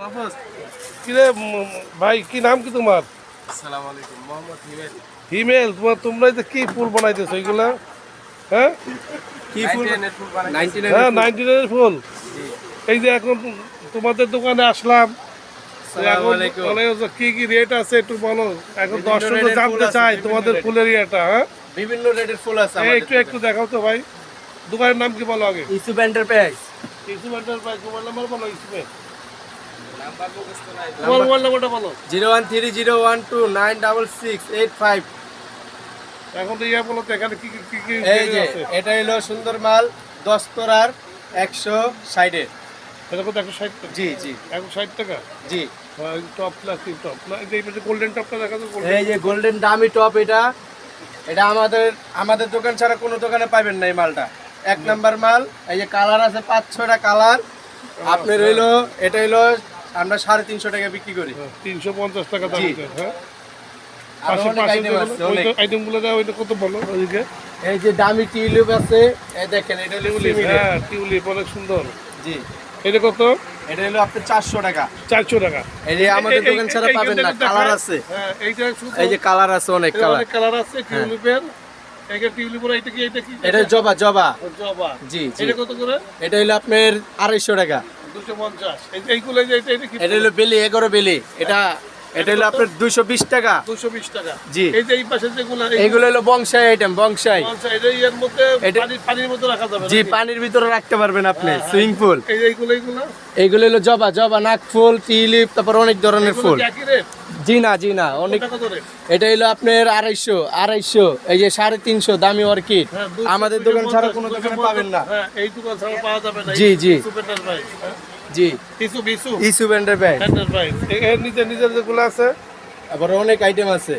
কিরে ভাই কি নাম কি তোমার? আসসালামু আলাইকুম মোহাম্মদ হিমেল। হিমেল তোমার তোমরাই তো কি ফুল বানাইতেছো এগুলা? হ্যাঁ? কি ফুল? ফুল বানাই 99 হ্যাঁ নাইনটি নাইনের ফুল? এই যে এখন তোমাদের দোকানে আসলাম। কি কি রেট আছে একটু বলো। এখন দর্শক জানতে চাই তোমাদের ফুলের ইয়েটা হ্যাঁ? বিভিন্ন রেটের ফুল আছে একটু একটু দেখাও তো ভাই। দোকানের নাম কি বলো আগে? Issue enterprise Yusuf enterprise mobile number বলো ইসুফের তোমার মোবাইল নাম্বারটা বলো। Zero one three zero one two nine double six eight five. এখন তো ইয়া বলো তো এখানে কি কি- কি কি এই যে এটা হলো সুন্দর মাল দশ তোরার একশো সাইডের এটা কত একশো ষাট জি জি। একশো ষাট টাকা? জি। টপ প্লাস্টিক টপ এই যে গোল্ডেন টপটা দেখা এই যে গোল্ডেন দামি টপ এটা এটা আমাদের আমাদের দোকান ছাড়া কোনো দোকানে পাবেন না এই মালটা। এক নাম্বার মাল এই যে কালার আছে পাঁচ ছটা কালার আপনার হইল এটা হইল আমরা সাড়ে তিনশো টাকা বিক্রি করি। তিনশো পঞ্চাশ টাকা দাম হ্যাঁ? আরও পাশে অনেক পাশে item আছে, অনেক। আইটেমগুলো ওইটা কত বলো ওইদিকে এই যে দামি টিউলিপ আছে এই দেখেন এটা টিউলিপ হ্যাঁ টিউলিপ অনেক সুন্দর। জি। এটা কত? এটা হলো আপনার চারশো টাকা। চারশো টাকা। এই যে আমাদের দোকান ছাড়া পাবেন না কালার আছে। হ্যাঁ এইটা এই যে কালার আছে অনেক কালার। কালার আছে টিউলিপের। এটা জবা জবা। জবা। জি জি। এটা কত করে? এটা হলো আপনার আড়াইশো টাকা। দুশো পঞ্চাশ। এইগুলো যে এটা এটা কি এটা হলো বেলি এগারো বেলি। এটা এটা হলো আপনার দুইশো বিশ টাকা। দুশো বিশ টাকা। জি। এই যে এই পাশে যেগুলো এইগুলো হলো বংশাই আইটেম বংশাই। পঞ্চাশ, এটা এর মধ্যে পানি পানির মধ্যে রাখা যাবে জি পানির ভিতরে রাখতে পারবেন আপনি হ্যাঁ, সুইমিং পুল এই এইগুলো এইগুলো? এইগুলো হলো জবা জবা নাক ফুল টিউলিপ তারপর অনেক ধরনের ফুল। জি না জি না অনেক এটা হলো আপনার আড়াইশো আড়াইশো এই যে সাড়ে তিনশো দামি অর্কিড। হ্যাঁ, আমাদের দোকান ছাড়া কোনো দোকানে পাবেন না। হ্যাঁ এই দোকান ছাড়া পাওয়া যাবে না জি, জি। সুপার প্রাইস জি ইসু বিসু ইসু ব্যান্ডের এন্টারপ্রাইজ এর নিচে নিজের যেগুলো আছে আবার অনেক আইটেম আছে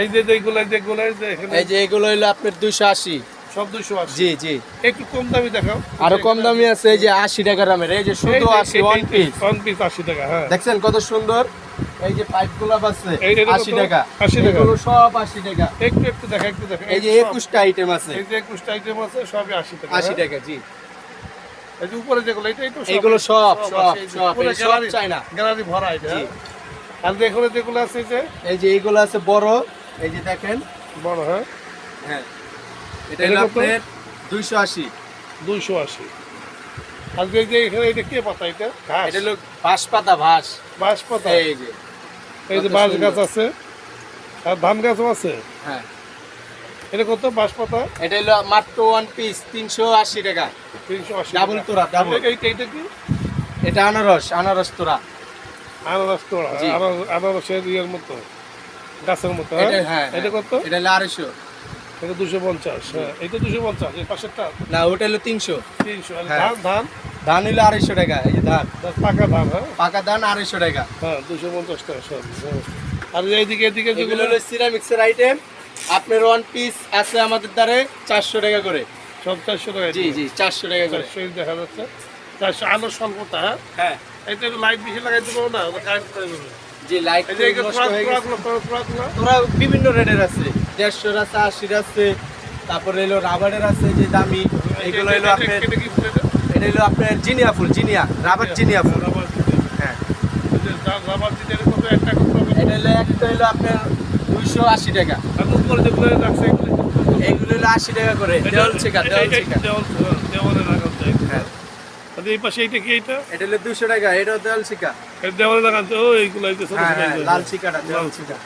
এই যে যেগুলো যেগুলো এই যে এখানে এই যে এগুলো হলো আপনার দুইশো আশি সব দুশো আছে জি জি একটু কম দামি দেখাও আরও কম দামি আছে এই যে আশি টাকা দামের এই যে শুধু আশি ওয়ান পিস ওয়ান পিস আশি টাকা হ্যাঁ দেখছেন কত সুন্দর এই যে পাইপ গোলাপ আছে আশি টাকা 80 টাকা। এগুলো সব আশি টাকা একটু একটু দেখা একটু দেখা এই যে একুশটা আইটেম আছে এই যে একুশটা আইটেম আছে সবই আশি টাকা আশি হ্যাঁ? টাকা জি এই যে উপরে যেগুলো এটাই তো এগুলো সব সব এই যে সব সব গ্যালারি চাই গ্যালারি ভরা এটা? আর যে যেগুলো আছে এই যে? এই যে এইগুলো আছে বড় এই যে দেখেন। বড় হ্যাঁ? হ্যাঁ। এটা এটা হলো আপনার দুইশো আশি। দুইশো আশি। আর যে যে এখানে এটা কে পাতা এটা? ঘাস। এটা হলো বাঁশ পাতা ভাস বাঁশ। পাতা এই যে। এই যে বাঁশ গাছ আছে? আর ধান গাছও আছে? হ্যাঁ। এটা কত? বাঁশ পাতা এটা হলো মাত্র ওয়ান পিস তিনশো আশি টাকা। তিনশো আশি ডাবল তোরা ডাবল। এইটা এইটা কি? এটা আনারস আনারস তোরা আনারস তো জি। আনারস- আনারসের ইয়ের মতো গাছের মতো এটা হ্যাঁ হ্যাঁ। এটা কত? এটা হলো আড়াইশো। এটা দুশো পঞ্চাশ হ্যাঁ। এটা দুশো পঞ্চাশ পাশেরটা? না ওটা হলো তিনশো। তিনশো। হ্যাঁ। ধান ধান? ধান হলো আড়াইশো টাকা এই যে ধান। পাকা ধান হ্যাঁ? পাকা ধান আড়াইশো টাকা। হ্যাঁ দুশো পঞ্চাশ টাকা সব হ্যাঁ। আর এইদিকে এদিকে এগুলো যেগুলো হলো সিরামিক্সের আইটেম আপনার ওয়ান পিস আছে আমাদের দ্বারে চারশো টাকা করে। সব চারশো টাকা জি জি চারশো টাকা করে। চারশো দেখা যাচ্ছে। চারশো আলো স্বল্পতা হ্যাঁ? হ্যাঁ। এটা লাইট বেশি লাগাইতে পারব না কারেন্ট করে দেবে। জি লাইট তোরা- বিভিন্ন রেটের আছে দেড়শোর আছে আশির আছে তারপরে এলো রাবারের আছে যে দামি এগুলো এটা- আপনার এটা? হলো আপনার জিনিয়া ফুল জিনিয়া রাবার জিনিয়া ফুল। হ্যাঁ। এটা হলো একটা হলো আপনার দুইশো আশি টাকা। এগুলো এইগুলো হলো আশি টাকা করে। দেওয়াল ছিকা দেওয়াল ছিকা। হ্যাঁ, এই পাশে এইটা কি এইটা? এটা হলো দুশো টাকা এটাও দেওয়াল ছিকা। এই দেওয়ালে লাগানো যায়। এইগুলো এই যে ছোট হ্যাঁ হ্যাঁ এইগুলো। লাল ছিকাটা দেওয়াল ছিকা।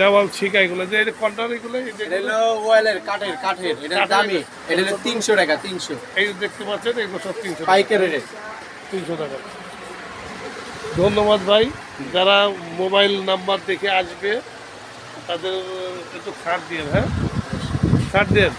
দেওয়াল এগুলো যে এটা কন্টার এগুলো এটা হলো ওয়েলের কাঠের কাঠের এটা দামি। এটা হলো তিনশো টাকা তিনশো। এই দেখতে পাচ্ছেন এগুলো সব তিনশো টাকা। পাইকারি রেট। তিনশো টাকা। ধন্যবাদ ভাই যারা মোবাইল নাম্বার দেখে আসবে তাদের একটু ছাড় দিয়ে হ্যাঁ? ছাড় দেন